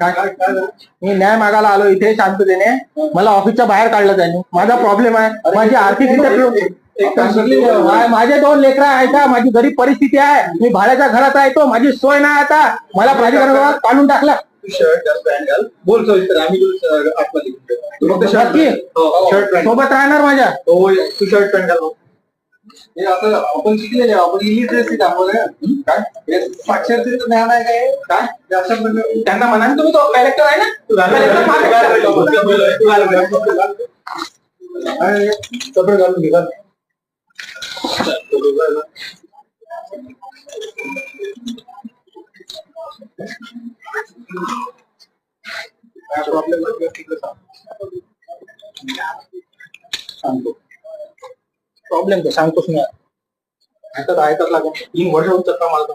काय काय काय झालं? मी न्याय मागायला आलो इथे शांततेने. मला ऑफिसच्या बाहेर काढलं त्यांनी. माझा प्रॉब्लेम आहे. माझी आर्थिक एक काम माझे दोन लेकरं आहेत का माझी गरीब परिस्थिती आहे. मी भाड्याच्या घरात आहे तो माझी सोय नाही आता. मला प्राधिकरणात काढून टाकलं. तू शर्ट जास्त पॅन्ट घाल बोल सविस्तर. आम्ही तुला स- आतमध्ये घेऊन जाऊ. तू फक्त शर्ट नक्की? हो शर्ट पॅन्ट सोबत राहणार माझ्या. हो तू शर्ट पॅन्ट घाल हे आता आपण शिकलेले. आपण इलिटरेसी काय? हे साक्षरतेचं ज्ञान आहे काय? काय? जास्त प्रकारे- त्यांना म्हणा ना तुम्ही तो कलेक्टर आहे ना? मागे कपडे घालून घे घाल. काय प्रॉब्लेम असल्यास तिकडे सांग. सांगतो. प्रॉब्लेम तो सांगतोच ना ऐकत ऐकत लागेल. तीन वर्ष होऊन चक्का मारतो